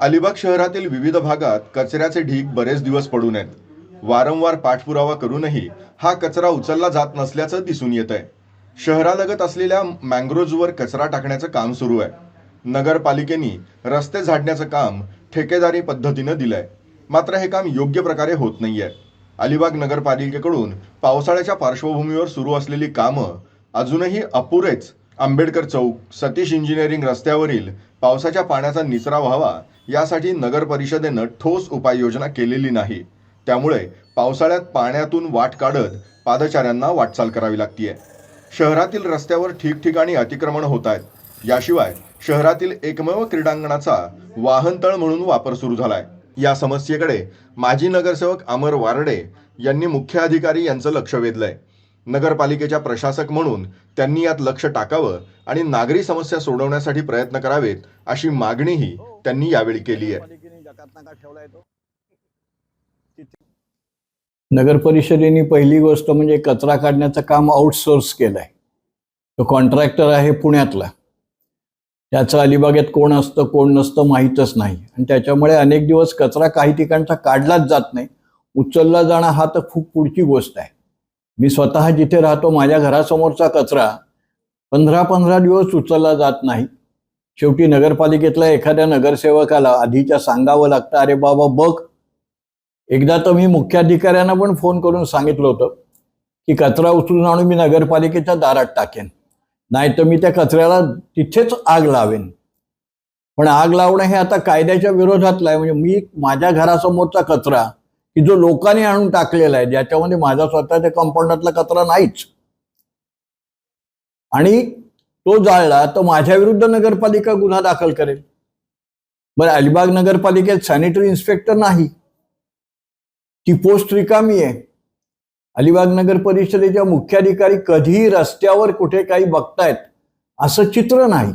अलिबाग शहरातील विविध भागात कचऱ्याचे ढीग बरेच दिवस पडून आहेत. वारंवार पाठपुरावा करूनही हा कचरा उचलला जात नसल्याचं दिसून येत आहे शहरालगत असलेल्या मँग्रोजवर कचरा टाकण्याचं काम सुरू आहे. नगरपालिकेने रस्ते झाडण्याचं काम ठेकेदारी पद्धतीनं दिलंय. मात्र हे काम योग्य प्रकारे होत नाहीये. अलिबाग नगरपालिकेकडून पावसाळ्याच्या पार्श्वभूमीवर सुरू असलेली कामं अजूनही अपुरेच आंबेडकर चौक सतीश इंजिनिअरिंग रस्त्यावरील पावसाच्या पाण्याचा निचरा व्हावा यासाठी नगर परिषदेनं ठोस उपाययोजना केलेली नाही. त्यामुळे पावसाळ्यात पाण्यातून वाट काढत पादचाऱ्यांना वाटचाल करावी लागतीये. शहरातील रस्त्यावर ठिकठिकाणी अतिक्रमण होत आहेत याशिवाय शहरातील एकमेव क्रीडांगणाचा वाहनतळ म्हणून वापर सुरू झालाय. या समस्येकडे माजी नगरसेवक अमर वारडे यांनी मुख्य अधिकारी यांचं लक्ष वेधलंय. नगरपालिकेच्या प्रशासक म्हणून त्यांनी यात लक्ष टाकावं आणि नागरी समस्या सोडवण्यासाठी प्रयत्न करावेत अशी मागणीही त्यांनी यावेळी केली आहे. नगर परिषदेने पहिली गोष्ट म्हणजे कचरा काढण्याचं काम आउटसोर्स केलंय. तो कॉन्ट्रॅक्टर आहे पुण्यातला. त्याचं अलिबागेत कोण असतं कोण नसतं माहीतच नाही. आणि त्याच्यामुळे अनेक दिवस कचरा काही ठिकाणचा काढलाच जात नाही. उचलला जाणं हा तर खूप पुढची गोष्ट आहे. मी स्वतः जिथे राहतो माझ्या घरासमोरचा कचरा पंधरा पंधरा दिवस उचलला जात नाही. शेवटी नगरपालिकेतल्या एखाद्या नगरसेवकाला आधीच्या सांगावं लागतं अरे बाबा बघ. एकदा तर मी मुख्याधिकाऱ्यांना पण फोन करून सांगितलं होतं की कचरा उचलून आणून मी नगरपालिकेच्या दारात टाकेन. नाही तर मी त्या कचऱ्याला तिथेच आग लावेन. पण आग लावणं हे आता कायद्याच्या विरोधातलं आहे. म्हणजे मी माझ्या घरासमोरचा कचरा की जो लोकांनी आणून टाकलेला आहे ज्याच्यामध्ये माझा स्वतःच्या कंपाऊंडातला कचरा नाहीच. आणि तो जाळला तर माझ्या विरुद्ध नगरपालिका गुन्हा दाखल करेल. बरं अलिबाग नगरपालिकेत सॅनिटरी इन्स्पेक्टर नाही. ती पोस्ट रिकामी आहे. अलिबाग नगर परिषदेच्या मुख्याधिकारी कधीही रस्त्यावर कुठे काही बघतायत असं चित्र नाही.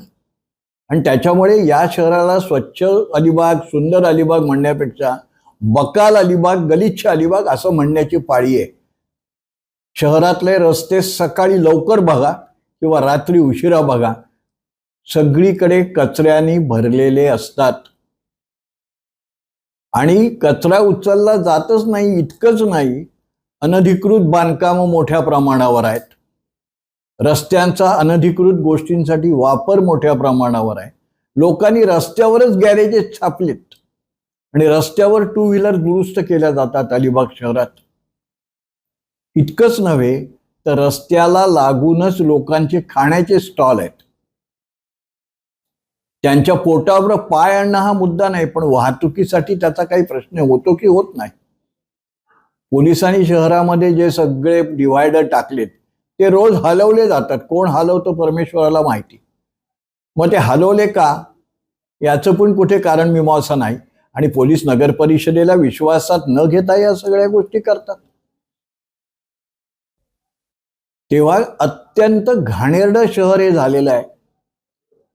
आणि त्याच्यामुळे या शहराला स्वच्छ अलिबाग सुंदर अलिबाग म्हणण्यापेक्षा बकाल अलिबाग गलिच्छ अलिबाग असं म्हणण्याची पाळी आहे. शहरातले रस्ते सकाळी लवकर बघा किंवा रात्री उशिरा बघा. सगळीकडे कचऱ्याने भरलेले असतात. आणि कचरा उचलला जातच नाही इतकंच नाही. अनधिकृत बांधकामं मोठ्या प्रमाणावर आहेत. रस्त्यांचा अनधिकृत गोष्टींसाठी वापर मोठ्या प्रमाणावर आहे. लोकांनी रस्त्यावरच गॅरेजेस छापलेत. आणि रस्त्यावर टू व्हीलर दुरुस्त केल्या जातात अलिबाग शहरात. इतकंच नव्हे तर रस्त्याला लागूनच लोकांचे खाण्याचे स्टॉल आहेत. त्यांच्या पोटावर पाय आणणं हा मुद्दा नाही पण वाहतुकीसाठी त्याचा काही प्रश्न होतो की होत नाही. पोलिसांनी शहरामध्ये जे सगळे डिवायडर टाकलेत ते रोज हलवले जातात. कोण हलवतो परमेश्वराला माहिती. मग ते हलवले का? याचं पण कुठे कारण मीमांसा नाही. आणि पोलीस नगर परिषदेला विश्वासात न घेता या सगळ्या गोष्टी करतात. तेव्हा अत्यंत घाणेरडं शहर हे झालेलं आहे.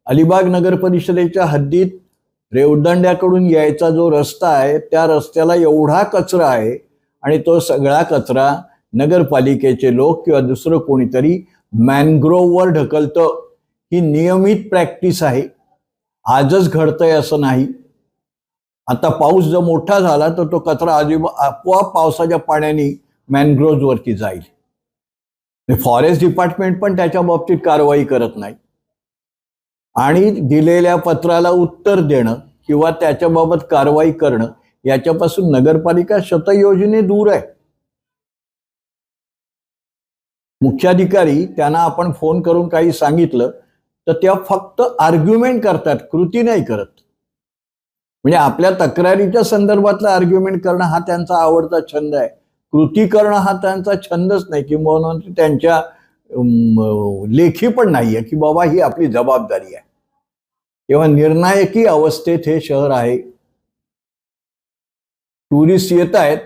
अलिबाग नगर परिषदेच्या हद्दीत रेवदंड्याकडून यायचा जो रस्ता आहे त्या रस्त्याला एवढा कचरा आहे आणि तो सगळा कचरा नगरपालिकेचे लोक किंवा दुसरं कोणीतरी मॅनग्रोववर ढकलतं. ही नियमित प्रॅक्टिस आहे. आजच घडतंय असं नाही. आता पाऊस जर मोठा झाला तर तो कचरा आजूबा आपोआप पावसाच्या पाण्याने मॅनग्रोव्हवरती जाईल. फॉरेस्ट डिपार्टमेंट पण त्याच्या बाबतीत कारवाई करत नाही. आणि दिलेल्या पत्राला उत्तर देणं किंवा त्याच्याबाबत कारवाई करणं याच्यापासून नगरपालिका शतयोजने दूर आहे. मुख्याधिकारी त्यांना आपण फोन करून काही सांगितलं तर त्या फक्त आर्ग्युमेंट करतात कृती नाही करत. म्हणजे आपल्या तक्रारीच्या संदर्भातला आर्ग्युमेंट करणं हा त्यांचा आवडता छंद आहे. कृती करणं हा त्यांचा छंदच नाही किंवा त्यांच्या लेखी पण नाहीये की बाबा ही आपली जबाबदारी आहे. तेव्हा निर्णायकी अवस्थेत हे शहर आहे. टुरिस्ट येत आहेत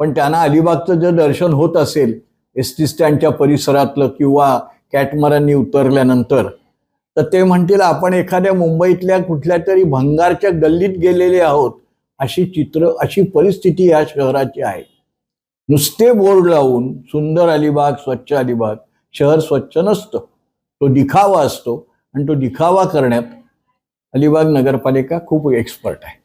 पण त्यांना अलिबागचं जर दर्शन होत असेल एस टी स्टँडच्या परिसरातलं किंवा कॅटमरांनी उतरल्यानंतर तर ते म्हणतील आपण एखाद्या मुंबईतल्या कुठल्या तरी भंगारच्या गल्लीत गेलेले आहोत. अशी चित्र अशी परिस्थिती या शहराची आहे. नुसते बोर्ड लावून सुंदर अलिबाग स्वच्छ अलिबाग शहर स्वच्छ नसतं. तो दिखावा असतो आणि तो दिखावा करण्यात अलिबाग नगरपालिका खूप एक्सपर्ट आहे.